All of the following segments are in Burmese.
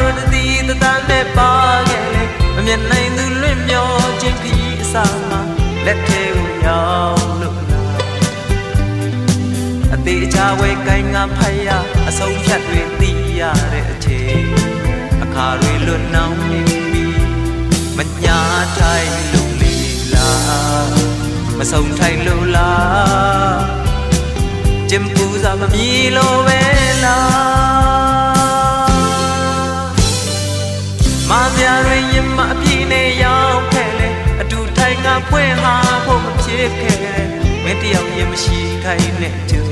တို့တတိတတန်းနဲ့ပါခဲ့လေမမြင်နိုင်သူလွင့်မျောခြင်းခရီးအစာမှာလက်ထဲကိုရောက်လို့လားအသေးချာဝဲကိုင်းငါဖတ်ရအဆုံးဖြတ်တွေသိရတဲ့အချိန်အခါတွေလွတ်နှောင်းနေပြီမညာထိုင်လို့လေလားမဆုံးထိုင်လို့လားကျင်ပူစာမမြည်လို့ပဲလား ဖွင့်ဟာဖို့မဖြစ်ခဲ့မင်းတယောက်ရင်မရှိခိုင်းနဲ့ကြိုး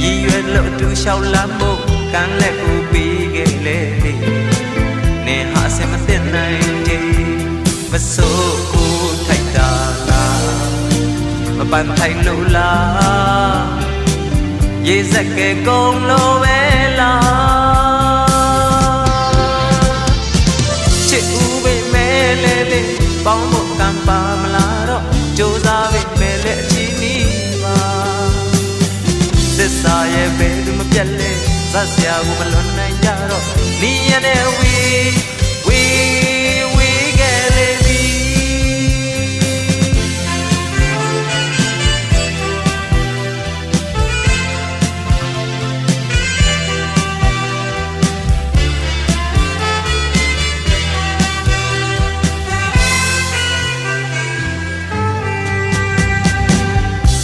ရည်ရွယ်လို့အတူလျှောက်လမ်းဖို့ကမ်းလက်ကိုပြီးခဲ့လေနေဟာစမသိနိုင်တယ်မစိုးကိုထိုက်တာလားမပန်းထိုင်လို့လားရေစက်ကဲကုန်လို့ပဲလား ပေါင်းဖို့ကံပါမလားတော့ကြိုးစားပဲမဲလေအချီနီးပါသစ္စာရဲ့ဘယ်သူမပြတ်လဲဇက်စရာကိုမလွန်နိုင်ကြတော့နီးရတဲ့ဝီဝီဝီ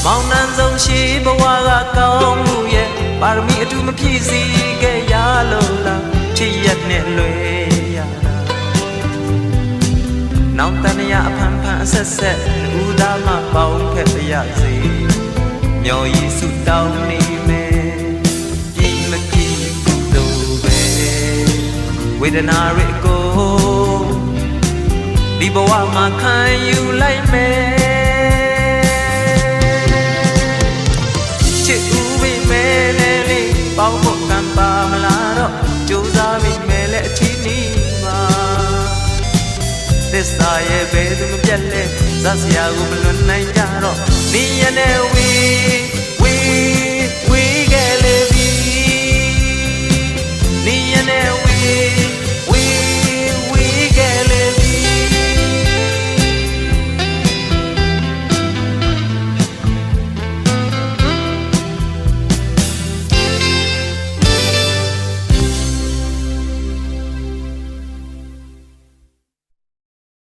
မောင်နှံဆုံးရှိဘဝကကောင်းမှုရဲ့ပါရမီအတူမပြည့်စည်ခဲ့ရလို့လားချစ်ရက်နဲ့လွယ်ရတာနောင်တန်ရအဖန်ဖန်အဆက်ဆက်ဦးသားမပေါင်းဖက်ပြရစေမျော်ရည်စုတောင်းနေမယ်ပြီးမကြည့်လို့ပဲဝေဒနာရကိုဒီဘဝမှာခံယူလိုက်မယ် ပြီမဲလေအချီးနီးပါသစ္စာရဲ့ဘယ်သူမပြတ်လဲဇက်စရာကိုမလွန်နိုင်ကြတော့နေရတဲ့ဝီ